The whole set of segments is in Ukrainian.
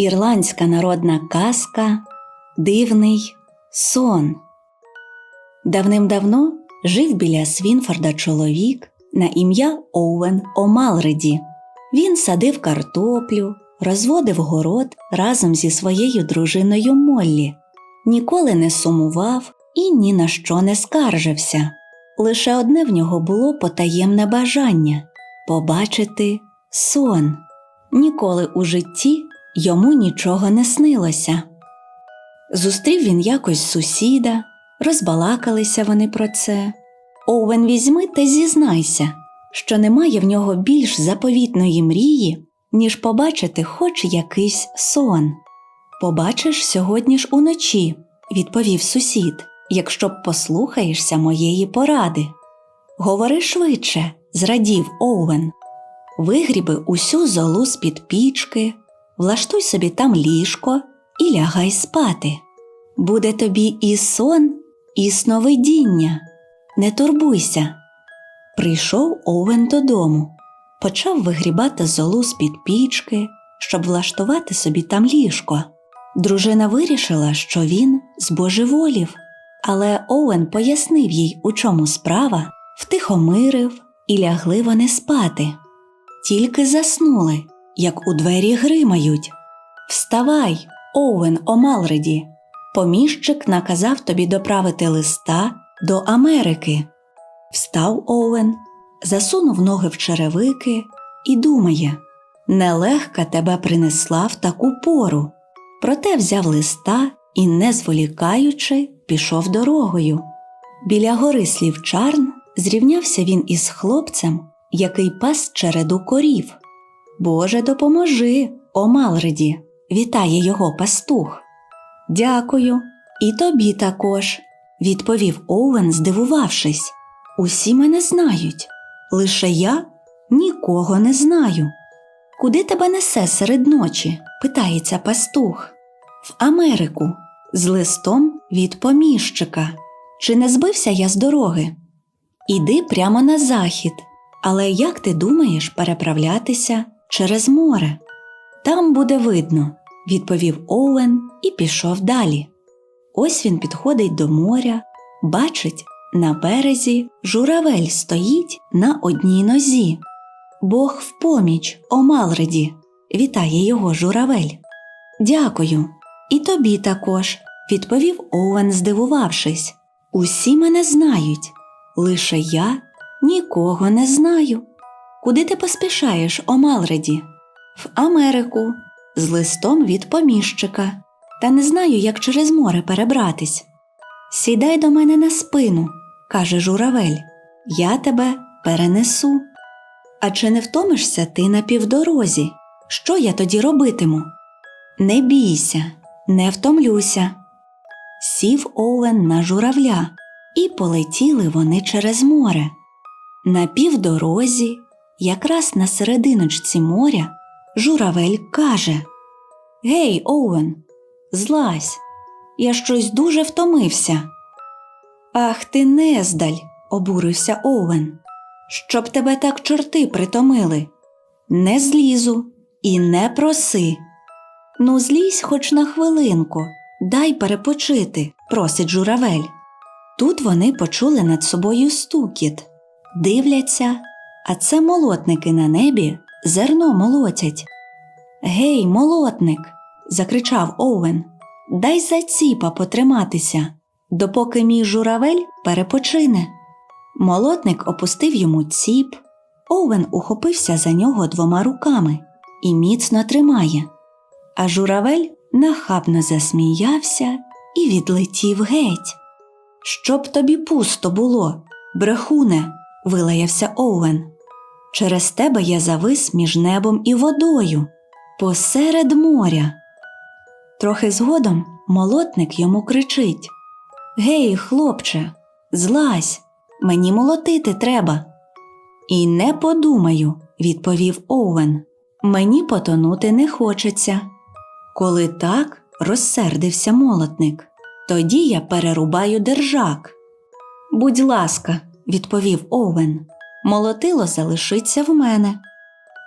Ірландська народна казка Дивний сон. Давним-давно жив біля Свінфорда чоловік на ім'я Оуен Омалреді. Він садив картоплю, розводив город разом зі своєю дружиною Моллі, ніколи не сумував і ні на що не скаржився. Лише одне в нього було потаємне бажання побачити сон. Ніколи у житті йому нічого не снилося. Зустрів він якось сусіда, розбалакалися вони про це. Оуен візьми та зізнайся, що немає в нього більш заповітної мрії, ніж побачити хоч якийсь сон. Побачиш сьогодні ж уночі, відповів сусід, якщо б послухаєшся моєї поради. Говори швидше, зрадів Оуен. Вигріби усю золу з-під пічки, влаштуй собі там ліжко і лягай спати. Буде тобі і сон, і сновидіння. Не турбуйся. Прийшов Оуен додому, почав вигрібати золу з-під пічки, щоб влаштувати собі там ліжко. Дружина вирішила, що він збожеволів, але Оуен пояснив їй, у чому справа, втихомирив і лягли вони спати. Тільки заснули, як у двері гримають. Вставай, Оуен Омалреді. Поміщик наказав тобі доправити листа до Америки. Встав Оуен, засунув ноги в черевики і думає нелегка тебе принесла в таку пору. Проте взяв листа і, не зволікаючи, пішов дорогою. Біля гори Слівчарн зрівнявся він із хлопцем, який пас череду корів. Боже, допоможи, Омалреді, вітає його пастух. Дякую, і тобі також, відповів Оуен, здивувавшись. Усі мене знають, лише я нікого не знаю. Куди тебе несе серед ночі? питається пастух. В Америку, з листом від поміщика. Чи не збився я з дороги? Іди прямо на захід. Але як ти думаєш переправлятися через море? Там буде видно, відповів Оуен і пішов далі. Ось він підходить до моря, бачить, на березі журавель стоїть на одній нозі. Бог в поміч, Омалреді, вітає його журавель. Дякую, і тобі також, відповів Оуен, здивувавшись. Усі мене знають, лише я нікого не знаю. Куди ти поспішаєш, Омалреді? В Америку, з листом від поміщика, та не знаю, як через море перебратись. Сідай до мене на спину, каже журавель, я тебе перенесу. А чи не втомишся ти на півдорозі? Що я тоді робитиму? Не бійся, не втомлюся. Сів Оуен на журавля, і полетіли вони через море. На півдорозі, якраз на серединочці моря, журавель каже Гей, Оуен, злазь, я щось дуже втомився. Ах ти, нездаль, обурився Оуен. Щоб тебе так чорти притомили. Не злізу і не проси. Ну, злізь хоч на хвилинку, дай перепочити, просить журавель. Тут вони почули над собою стукіт, дивляться, а це молотники на небі зерно молотять. Гей, молотник, закричав Оуен, дай за ціпа потриматися, допоки мій журавель перепочине. Молотник опустив йому ціп, Оуен ухопився за нього двома руками і міцно тримає. А журавель нахабно засміявся і відлетів геть. Щоб тобі пусто було, брехуне, вилаявся Оуен. Через тебе я завис між небом і водою, посеред моря. Трохи згодом молотник йому кричить Гей, хлопче, злазь, мені молотити треба. І не подумаю, відповів Оуен. Мені потонути не хочеться. Коли так, розсердився молотник. Тоді я перерубаю держак. Будь ласка, відповів Оуен, молотило залишиться в мене.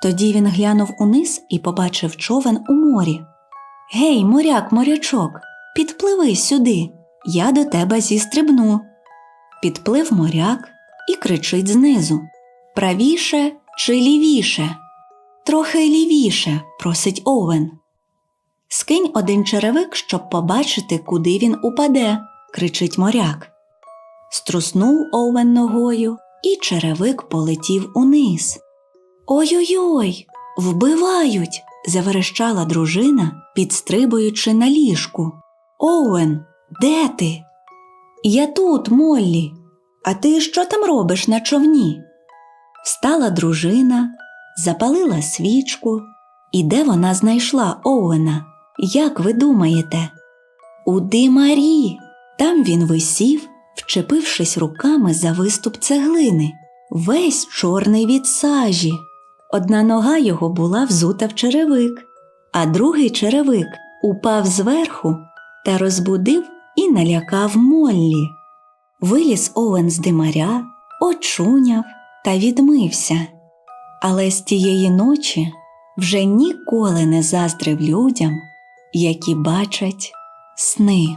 Тоді він глянув униз і побачив човен у морі. Гей, моряк, морячок, підпливи сюди, я до тебе зістрибну. Підплив моряк і кричить знизу Правіше чи лівіше? Трохи лівіше, просить Овен. Скинь один черевик, щоб побачити, куди він упаде, кричить моряк. Струснув Овен ногою, і черевик полетів униз. Ой-ой-ой, вбивають. заверещала дружина, підстрибуючи на ліжку. Оуен, де ти? Я тут, Моллі. А ти що там робиш на човні? Встала дружина, запалила свічку. І де вона знайшла Оуена? Як ви думаєте? У димарі. Там він висів, вчепившись руками за виступ цеглини, весь чорний від сажі. Одна нога його була взута в черевик, а другий черевик упав зверху та розбудив і налякав Моллі. Виліз Оуен з димаря, очуняв та відмився. Але з тієї ночі вже ніколи не заздрив людям, які бачать сни.